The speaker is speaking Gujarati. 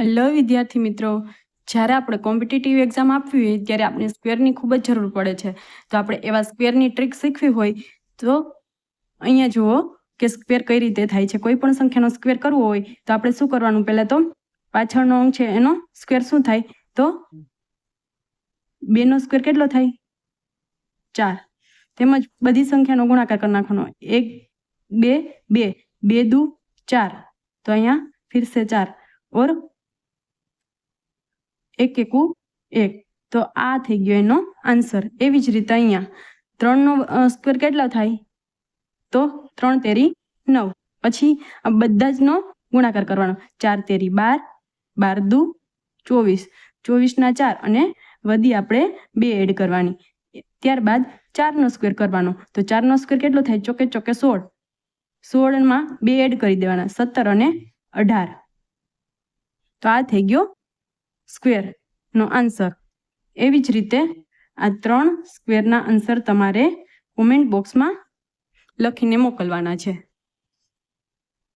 હેલો વિદ્યાર્થી મિત્રો. જ્યારે આપણે કોમ્પિટિટિવ એક્ઝામ આપવી હોય, ત્યારે આપણે સ્ક્વેરની ખૂબ જ જરૂર પડે છે. તો આપણે એવા સ્ક્વેરની ટ્રીક શીખવી હોય, તો અહીંયા જુઓ કે સ્ક્વેર કઈ રીતે થાય છે. કોઈ પણ સંખ્યાનો સ્ક્વેર કરવો હોય, તો આપણે શું કરવાનું? પહેલાં તો પાછળનો અંક છે, એનો સ્ક્વેર શું થાય? તો બેનો સ્ક્વેર કેટલો થાય? ચાર. તેમજ બધી સંખ્યાનો ગુણાકાર કરી નાખવાનો. એક, બે બે. બે દુ ચાર. તો અહીંયા ફિરસે ચાર. ઓર એક એકુ એક. તો આ થઈ ગયો એનો આન્સર એવી જ રીતે અહીંયા. ત્રણનો સ્ક્વેર કેટલો થાય? તો ત્રણ તેરી નવ. પછી આ બધા જનો ગુણાકાર કરવાનો. ચાર તેરી બાર બાર દુ, ચોવીસ. ચોવીસના ચાર અને વધી આપણે બે એડ કરવાની. ત્યારબાદ ચારનો સ્ક્વેર કરવાનો. તો ચારનો સ્ક્વેર કેટલો થાય? ચોકે ચોકે સોળ. સોળમાં બે એડ કરી દેવાના. સત્તર અને અઢાર. તો આ થઈ ગયો સ્ક્વેરનો આન્સર. એવી જ રીતે આ ત્રણ સ્ક્વેરના આન્સર તમારે કોમેન્ટ બોક્સમાં લખીને મોકલવાના છે.